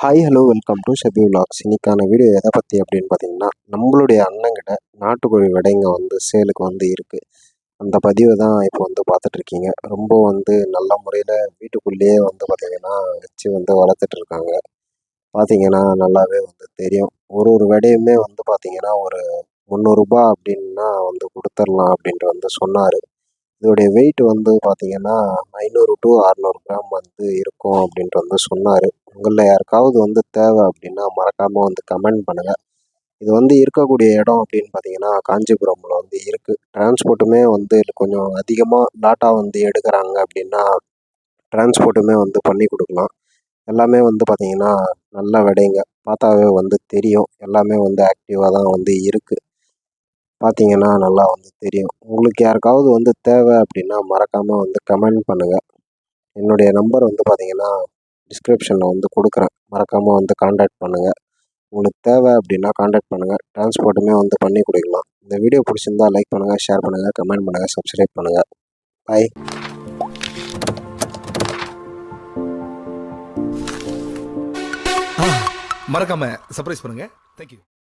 Hi hello welcome to Shabi vlogs இன்றைக்கான video எதை பற்றி அப்படின்னு பார்த்தீங்கன்னா நம்மளுடைய அண்ணங்கிட்ட நாட்டுக்கோழி விடைங்க வந்து சேலுக்கு வந்து இருக்குது அந்த பதிவை தான் இப்போ வந்து பார்த்துட்ருக்கீங்க ரொம்ப வந்து நல்ல முறையில் வீட்டுக்குள்ளேயே வந்து பார்த்திங்கன்னா வச்சு வந்து வளர்த்துட்ருக்காங்க பார்த்தீங்கன்னா நல்லாவே வந்து தெரியும். ஒரு ஒரு விடையுமே வந்து பார்த்திங்கன்னா ஒரு முந்நூறுரூபா அப்படின்னா வந்து கொடுத்துர்லாம் அப்படின்ட்டு வந்து சொன்னார். இதோடைய வெயிட் வந்து பார்த்தீங்கன்னா ஐநூறு டு அறநூறு கிராம் வந்து இருக்கும் அப்படின்ட்டு வந்து சொன்னார். உங்களில் யாருக்காவது வந்து தேவை அப்படின்னா மறக்காமல் வந்து கமெண்ட் பண்ணுங்கள் இது வந்து இருக்கக்கூடிய இடம் அப்படின்னு பார்த்தீங்கன்னா காஞ்சிபுரமில் வந்து இருக்குது டிரான்ஸ்போர்ட்டுமே வந்து கொஞ்சம் அதிகமாக டாட்டா வந்து எடுக்கிறாங்க அப்படின்னா டிரான்ஸ்போர்ட்டுமே வந்து பண்ணி கொடுக்கலாம். எல்லாமே வந்து பார்த்திங்கன்னா நல்ல விடைங்க. பார்த்தாவே வந்து தெரியும். எல்லாமே வந்து ஆக்டிவாக தான் வந்து இருக்குது பார்த்தீங்கன்னா நல்லா வந்து தெரியும். உங்களுக்கு யாருக்காவது வந்து தேவை அப்படின்னா மறக்காமல் வந்து கமெண்ட் பண்ணுங்கள் என்னுடைய நம்பர் வந்து பார்த்தீங்கன்னா டிஸ்கிரிப்ஷனில் வந்து கொடுக்குறேன். மறக்காமல் வந்து காண்டாக்ட் பண்ணுங்கள் உங்களுக்கு தேவை அப்படின்னா காண்டாக்ட் பண்ணுங்கள் டிரான்ஸ்போர்ட்டுமே வந்து பண்ணி கொடுக்கலாம். இந்த வீடியோ பிடிச்சிருந்தா லைக் பண்ணுங்கள் ஷேர் பண்ணுங்கள் கமெண்ட் பண்ணுங்கள் சப்ஸ்கிரைப் பண்ணுங்கள் பாய் மறக்காம சர்ப்ரைஸ் பண்ணுங்க. தேங்க்யூ